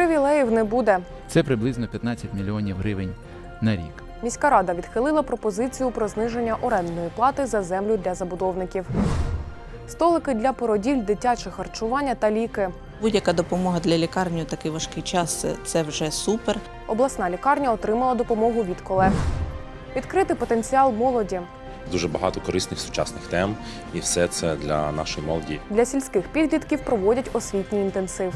Привілеїв не буде. Це приблизно 15 мільйонів гривень на рік. Міська рада відхилила пропозицію про зниження орендної плати за землю для забудовників. Столики для породіль, дитяче харчування та ліки. Будь-яка допомога для лікарні у такий важкий час це вже супер. Обласна лікарня отримала допомогу від колег. Відкрити потенціал молоді Дуже багато корисних сучасних тем, і все це для нашої молоді. для сільських підлітків проводять освітній інтенсив.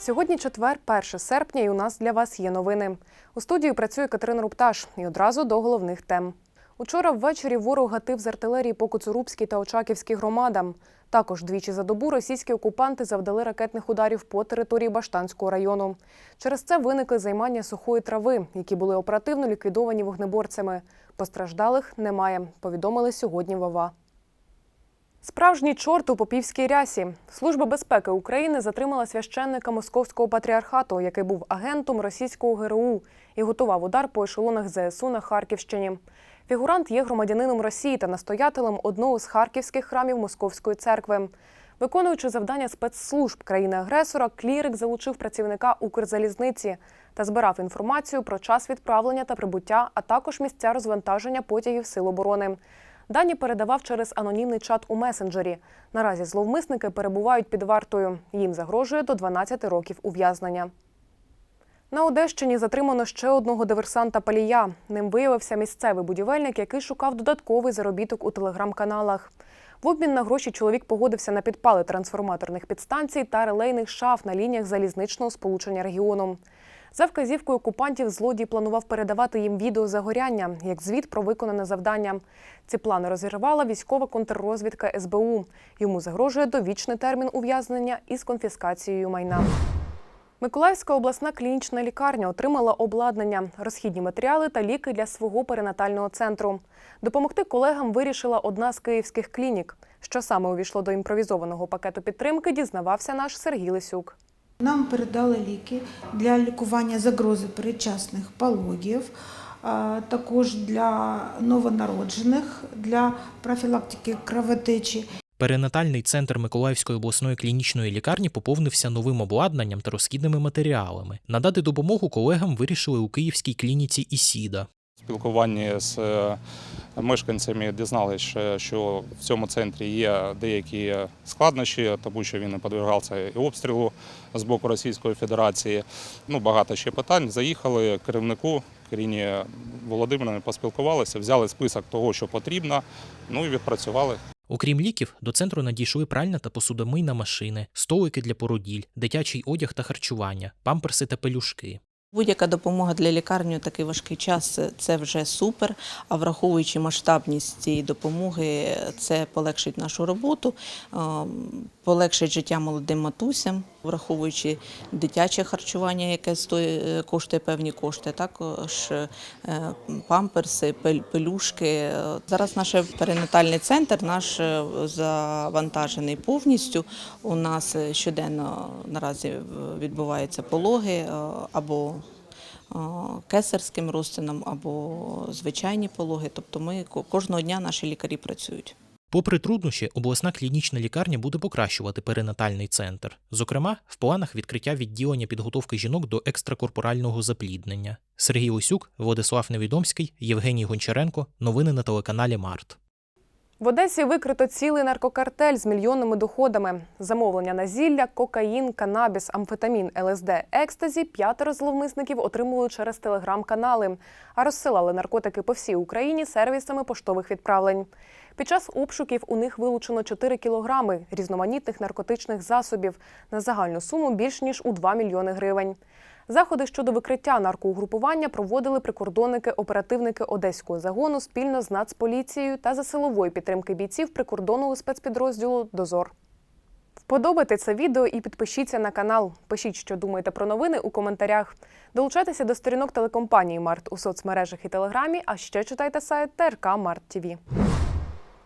Сьогодні четвер, 1 серпня, і у нас для вас є новини. У студії працює Катерина Рупташ. І одразу до головних тем. Учора ввечері ворог гатив з артилерії по Коцурубській та Очаківській громадам. Також двічі за добу російські окупанти завдали ракетних ударів по території Баштанського району. Через це виникли займання сухої трави, які були оперативно ліквідовані вогнеборцями. Постраждалих немає, повідомили сьогодні в ОВА. Справжній чорт у попівській рясі. Служба безпеки України затримала священника московського патріархату, який був агентом російського ГРУ і готував удар по ешелонах ЗСУ на Харківщині. Фігурант є громадянином Росії та настоятелем одного з харківських храмів Московської церкви. Виконуючи завдання спецслужб країни-агресора, клірик залучив працівника Укрзалізниці та збирав інформацію про час відправлення та прибуття, а також місця розвантаження потягів Сил оборони. Дані передавав через анонімний чат у месенджері. Наразі зловмисники перебувають під вартою. Їм загрожує до 12 років ув'язнення. На Одещині затримано ще одного диверсанта Палія. Ним виявився місцевий будівельник, який шукав додатковий заробіток у телеграм-каналах. В обмін на гроші чоловік погодився на підпали трансформаторних підстанцій та релейних шаф на лініях залізничного сполучення регіону. За вказівкою окупантів злодій планував передавати їм відео загоряння, як звіт про виконане завдання. Ці плани розірвала військова контррозвідка СБУ. Йому загрожує довічний термін ув'язнення із конфіскацією майна. Миколаївська обласна клінічна лікарня отримала обладнання, розхідні матеріали та ліки для свого перинатального центру. Допомогти колегам вирішила одна з київських клінік. Що саме увійшло до імпровізованого пакету підтримки, дізнавався наш Сергій Лисюк. Нам передали ліки для лікування загрози передчасних пологів, також для новонароджених, для профілактики кровотечі. Перинатальний центр Миколаївської обласної клінічної лікарні поповнився новим обладнанням та розхідними матеріалами. Надати допомогу колегам вирішили у київській клініці Ісіда. Спілкуванні з е, мешканцями дізналися, що в цьому центрі є деякі складнощі, тому що він підвергався і обстрілу з боку Російської Федерації. Ну, багато ще питань. Заїхали керівнику Каріні Володимирівні, поспілкувалися, взяли список того, що потрібно, ну і відпрацювали. Окрім ліків, до центру надійшли пральна та посудомийна машини, столики для породіль, дитячий одяг та харчування, памперси та пелюшки. Будь-яка допомога для лікарні у такий важкий час це вже супер. А враховуючи масштабність цієї допомоги, це полегшить нашу роботу, е, полегшить життя молодим матусям, враховуючи дитяче харчування, яке стоїть, коштує певні кошти, також е, памперси, пелюшки. Зараз наш перинатальний центр наш е, завантажений повністю. У нас е, щоденно наразі е, відбуваються пологи е, або е, кесарським розтином, або звичайні пологи. Тобто ми ко- кожного дня наші лікарі працюють. Попри труднощі, обласна клінічна лікарня буде покращувати перинатальний центр. Зокрема, в планах відкриття відділення підготовки жінок до екстракорпорального запліднення. Сергій Лисюк, Владислав Невідомський, Євгеній Гончаренко. Новини на телеканалі Март. В Одесі викрито цілий наркокартель з мільйонними доходами. Замовлення на зілля, кокаїн, канабіс, амфетамін, ЛСД, екстазі п'ятеро зловмисників отримували через телеграм-канали, а розсилали наркотики по всій Україні сервісами поштових відправлень. Під час обшуків у них вилучено 4 кілограми різноманітних наркотичних засобів на загальну суму більш ніж у 2 мільйони гривень. Заходи щодо викриття наркоугрупування проводили прикордонники, оперативники одеського загону спільно з Нацполіцією та за силової підтримки бійців прикордонного спецпідрозділу Дозор. Вподобайте це відео і підпишіться на канал. Пишіть, що думаєте про новини у коментарях. Долучайтеся до сторінок телекомпанії Март у соцмережах і телеграмі, а ще читайте сайт ТРК Март ТВ.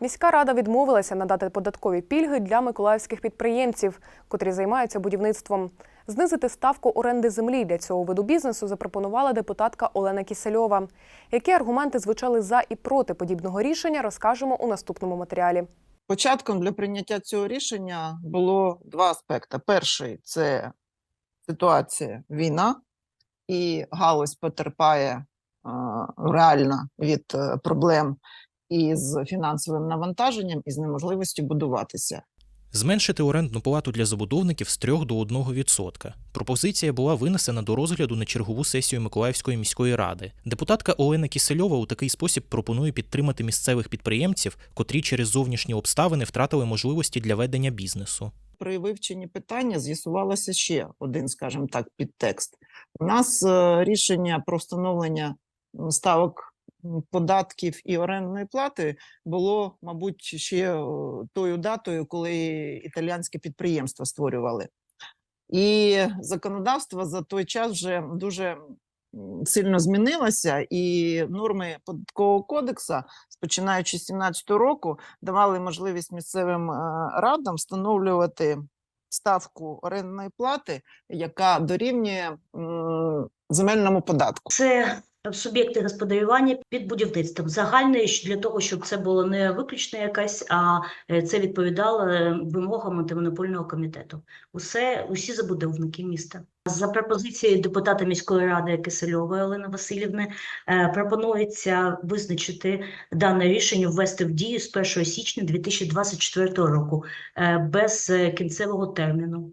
Міська рада відмовилася надати податкові пільги для миколаївських підприємців, котрі займаються будівництвом. Знизити ставку оренди землі для цього виду бізнесу запропонувала депутатка Олена Кісельова. Які аргументи звучали за і проти подібного рішення, розкажемо у наступному матеріалі. Початком для прийняття цього рішення було два аспекти. Перший це ситуація війна, і галузь потерпає реально від е, проблем із фінансовим навантаженням і з неможливістю будуватися. Зменшити орендну плату для забудовників з 3 до 1%. Пропозиція була винесена до розгляду на чергову сесію Миколаївської міської ради. Депутатка Олена Кісельова у такий спосіб пропонує підтримати місцевих підприємців, котрі через зовнішні обставини втратили можливості для ведення бізнесу. При вивченні питання з'ясувалося ще один, скажімо так, підтекст. У нас е, рішення про встановлення ставок податків і орендної плати було, мабуть, ще е, тою датою, коли італіянське підприємство створювали. І законодавство за той час вже дуже сильно змінилося, і норми податкового кодексу, починаючи з 2017 року, давали можливість місцевим е, радам встановлювати ставку орендної плати, яка дорівнює земельному податку. Це суб'єкти господарювання під будівництвом. Загальне для того, щоб це було не виключно якась, а е, це відповідало е, вимогам антимонопольного комітету. Усе, усі забудовники міста. За пропозицією депутата міської ради Кисельової Олени Васильівни е, пропонується визначити дане рішення ввести в дію з 1 січня 2024 року без кінцевого терміну.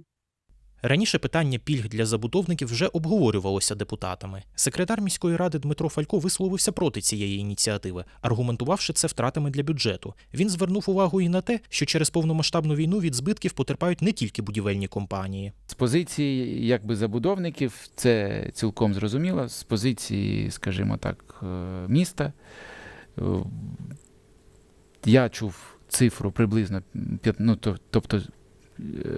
Раніше питання пільг для забудовників вже обговорювалося депутатами. Секретар міської ради Дмитро Фалько висловився проти цієї ініціативи, аргументувавши це втратами для бюджету. Він звернув увагу і на те, що через повномасштабну війну від збитків потерпають не тільки будівельні компанії. З позиції якби забудовників це цілком зрозуміло. З позиції, скажімо так, е, міста. е, Я чув цифру приблизно ну, тобто,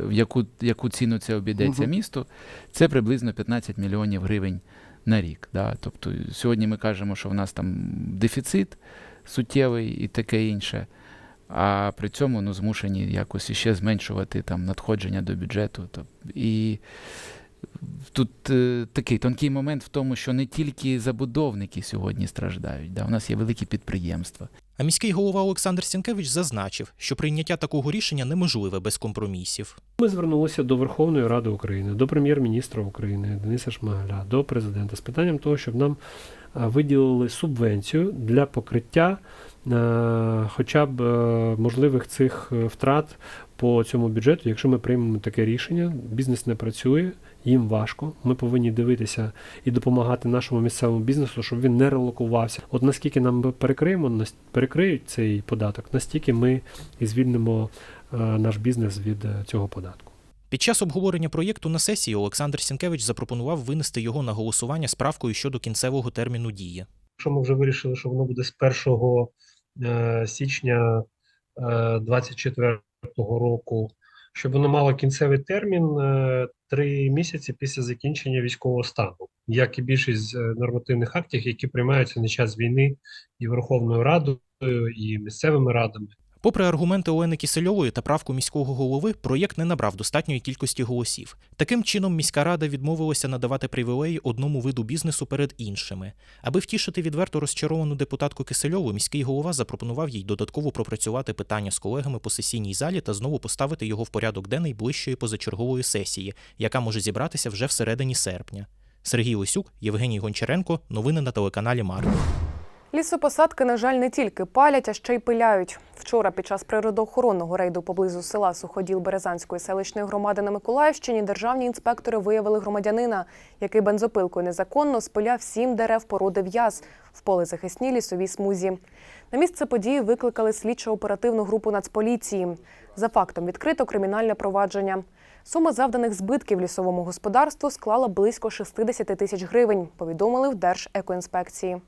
в яку, яку ціну це обійдеться Мгм. місту, це приблизно 15 мільйонів гривень на рік. Да? Тобто сьогодні ми кажемо, що в нас там дефіцит суттєвий і таке інше. А при цьому ну, змушені якось іще зменшувати там надходження до бюджету. І тут е, такий тонкий момент в тому, що не тільки забудовники сьогодні страждають. Да? У нас є великі підприємства. А міський голова Олександр Сінкевич зазначив, що прийняття такого рішення неможливе без компромісів. Ми звернулися до Верховної Ради України, до прем'єр-міністра України Дениса Шмигаля, до президента з питанням того, щоб нам виділили субвенцію для покриття хоча б е, можливих цих е, втрат по цьому бюджету, якщо ми приймемо таке рішення, бізнес не працює, їм важко. Ми повинні дивитися і допомагати нашому місцевому бізнесу, щоб він не релокувався. От наскільки нам перекриємо, перекриють цей податок, настільки ми і звільнимо е, наш бізнес від е, цього податку. Під час обговорення проєкту на сесії Олександр Сінкевич запропонував винести його на голосування з правкою щодо кінцевого терміну дії. Якщо ми вже вирішили, що воно буде з 1 е, січня е, 24 року, щоб воно мало кінцевий термін е, три місяці після закінчення військового стану, як і більшість е, нормативних актів, які приймаються на час війни і Верховною Радою, і місцевими радами. Попри аргументи Олени Кісельової та правку міського голови, проєкт не набрав достатньої кількості голосів. Таким чином, міська рада відмовилася надавати привілеї одному виду бізнесу перед іншими. Аби втішити відверто розчаровану депутатку Кисельову, міський голова запропонував їй додатково пропрацювати питання з колегами по сесійній залі та знову поставити його в порядок денний ближчої позачергової сесії, яка може зібратися вже всередині серпня. Сергій Лисюк, Євгеній Гончаренко. Новини на телеканалі Марк. Лісопосадки, на жаль, не тільки палять, а ще й пиляють. Вчора під час природоохоронного рейду поблизу села Суходіл Березанської селищної громади на Миколаївщині державні інспектори виявили громадянина, який бензопилкою незаконно спиляв сім дерев породи в'яз в полезахисній лісовій смузі. На місце події викликали слідчо-оперативну групу Нацполіції. За фактом відкрито кримінальне провадження. Сума завданих збитків лісовому господарству склала близько 60 тисяч гривень, повідомили в Держекоінспекції.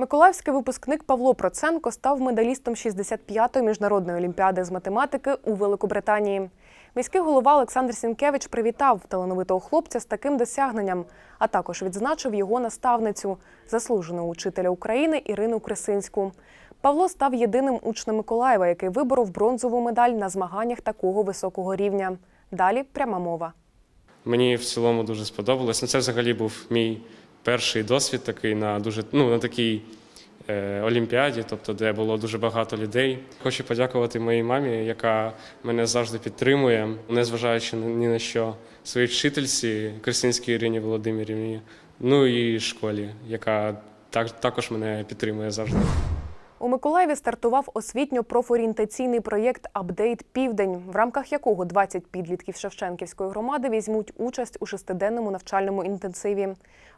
Миколаївський випускник Павло Проценко став медалістом 65-ї міжнародної олімпіади з математики у Великобританії. Міський голова Олександр Сінкевич привітав талановитого хлопця з таким досягненням, а також відзначив його наставницю, заслуженого учителя України Ірину Кресинську. Павло став єдиним учнем Миколаєва, який виборов бронзову медаль на змаганнях такого високого рівня. Далі пряма мова. Мені в цілому дуже сподобалось. Ну, це взагалі був мій перший досвід такий на дуже ну, на такій е, олімпіаді, тобто де було дуже багато людей. Хочу подякувати моїй мамі, яка мене завжди підтримує, незважаючи ні на що, своїй вчительці Кристинській Ірині Володимирівні, ну і школі, яка так, також мене підтримує завжди. У Миколаєві стартував освітньо-профорієнтаційний проєкт Апдейт Південь, в рамках якого 20 підлітків Шевченківської громади візьмуть участь у шестиденному навчальному інтенсиві.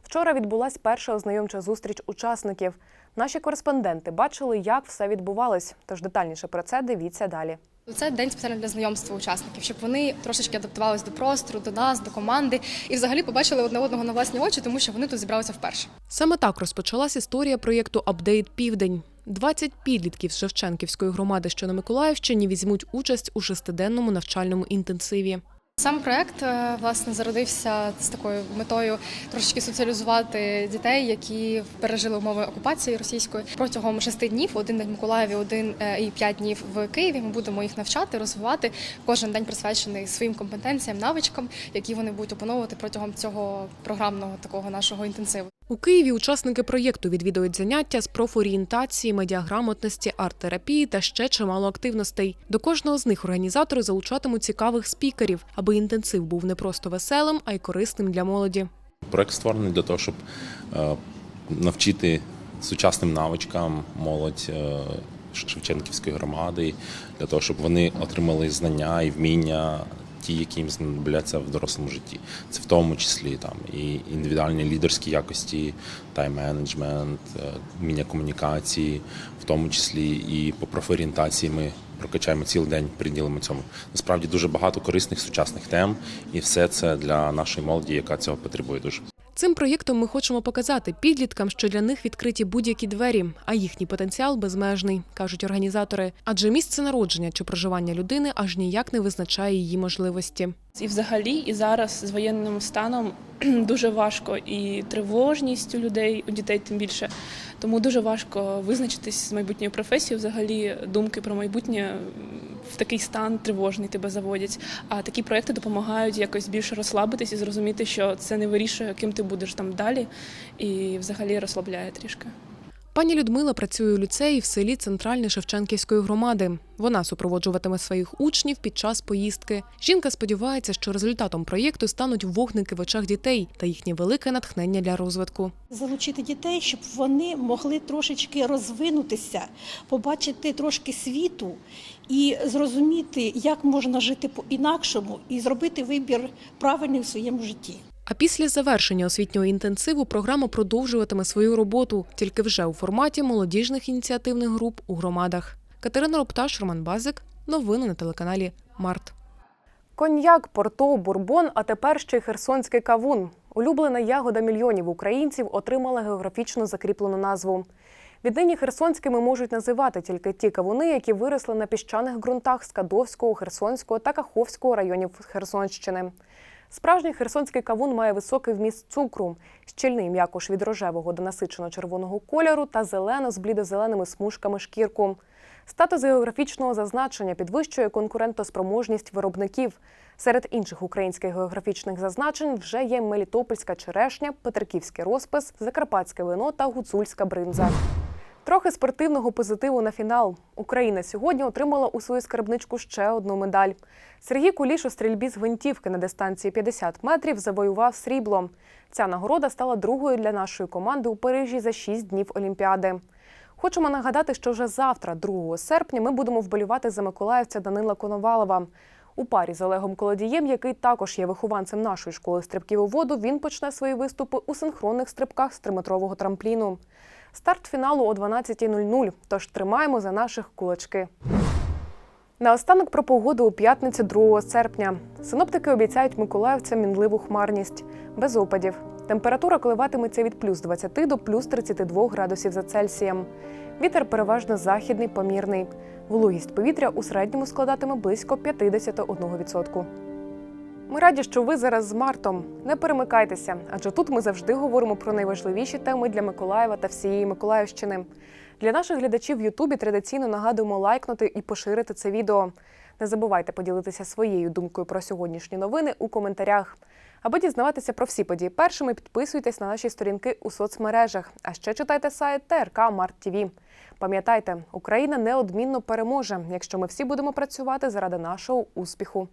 Вчора відбулась перша ознайомча зустріч учасників. Наші кореспонденти бачили, як все відбувалось. Тож детальніше про це дивіться далі. Це день спеціально для знайомства учасників, щоб вони трошечки адаптувалися до простору, до нас, до команди і взагалі побачили одне одного на власні очі, тому що вони тут зібралися вперше. Саме так розпочалась історія проєкту Апдейт Південь. 20 підлітків з Шевченківської громади, що на Миколаївщині, візьмуть участь у шестиденному навчальному інтенсиві. Сам проект е, власне зародився з такою метою трошечки соціалізувати дітей, які пережили умови окупації російської протягом шести днів. Один день в Миколаєві, один е, і п'ять днів в Києві. Ми будемо їх навчати, розвивати. Кожен день присвячений своїм компетенціям, навичкам, які вони будуть опановувати протягом цього програмного такого нашого інтенсиву. У Києві учасники проєкту відвідують заняття з профорієнтації, медіаграмотності, арт-терапії та ще чимало активностей. До кожного з них організатори залучатимуть цікавих спікерів, аби інтенсив був не просто веселим, а й корисним для молоді. Проект створений для того, щоб е, навчити сучасним навичкам молодь е, Шевченківської громади, для того, щоб вони отримали знання і вміння. Ті, які їм знадобляться в дорослому житті, це в тому числі там і індивідуальні лідерські якості, тайм-менеджмент, вміння комунікації, в тому числі і по профорієнтації ми прокачаємо цілий день, приділимо цьому. Насправді дуже багато корисних сучасних тем, і все це для нашої молоді, яка цього потребує дуже. Цим проєктом ми хочемо показати підліткам, що для них відкриті будь-які двері, а їхній потенціал безмежний, кажуть організатори. Адже місце народження чи проживання людини аж ніяк не визначає її можливості. І взагалі, і зараз з воєнним станом дуже важко і тривожність у людей, у дітей тим більше. Тому дуже важко визначитись з майбутньою професією. Взагалі, думки про майбутнє в такий стан тривожний тебе заводять. А такі проекти допомагають якось більше розслабитись і зрозуміти, що це не вирішує, ким ти будеш там далі, і взагалі розслабляє трішки. Пані Людмила працює у ліцеї в селі Центральне Шевченківської громади. Вона супроводжуватиме своїх учнів під час поїздки. Жінка сподівається, що результатом проєкту стануть вогники в очах дітей та їхнє велике натхнення для розвитку. залучити дітей, щоб вони могли трошечки розвинутися, побачити трошки світу і зрозуміти, як можна жити по-інакшому, і зробити вибір правильний в своєму житті. А після завершення освітнього інтенсиву програма продовжуватиме свою роботу тільки вже у форматі молодіжних ініціативних груп у громадах. Катерина Рупташ, Роман Базик. Новини на телеканалі Март. Коньяк, порто, бурбон, а тепер ще й херсонський кавун. Улюблена ягода мільйонів українців отримала географічно закріплену назву. Віднині херсонськими можуть називати тільки ті кавуни, які виросли на піщаних ґрунтах Скадовського, Херсонського та Каховського районів Херсонщини. Справжній херсонський кавун має високий вміст цукру, щільний м'якош від рожевого до насичено-червоного кольору та зелено з блідозеленими смужками шкірку. Статус географічного зазначення підвищує конкурентоспроможність виробників. Серед інших українських географічних зазначень вже є Мелітопольська черешня, Петриківський розпис, Закарпатське вино та гуцульська бринза. Трохи спортивного позитиву на фінал. Україна сьогодні отримала у свою скарбничку ще одну медаль. Сергій Куліш у стрільбі з гвинтівки на дистанції 50 метрів завоював срібло. Ця нагорода стала другою для нашої команди у Парижі за 6 днів Олімпіади. Хочемо нагадати, що вже завтра, 2 серпня, ми будемо вболівати за миколаївця Данила Коновалова. У парі з Олегом Колодієм, який також є вихованцем нашої школи стрибків у воду, він почне свої виступи у синхронних стрибках з триметрового трампліну. Старт фіналу о 12.00, тож тримаємо за наших кулачки. Наостанок про погоду у п'ятницю 2 серпня. Синоптики обіцяють миколаївцям мінливу хмарність, без опадів. Температура коливатиметься від плюс 20 до плюс 32 градусів за Цельсієм. Вітер переважно західний, помірний. Вологість повітря у середньому складатиме близько 51%. Ми раді, що ви зараз з Мартом. Не перемикайтеся, адже тут ми завжди говоримо про найважливіші теми для Миколаєва та всієї Миколаївщини. Для наших глядачів в Ютубі традиційно нагадуємо лайкнути і поширити це відео. Не забувайте поділитися своєю думкою про сьогоднішні новини у коментарях. Аби дізнаватися про всі події першими, підписуйтесь на наші сторінки у соцмережах. А ще читайте сайт ТРК Март ТВ. Пам'ятайте, Україна неодмінно переможе, якщо ми всі будемо працювати заради нашого успіху.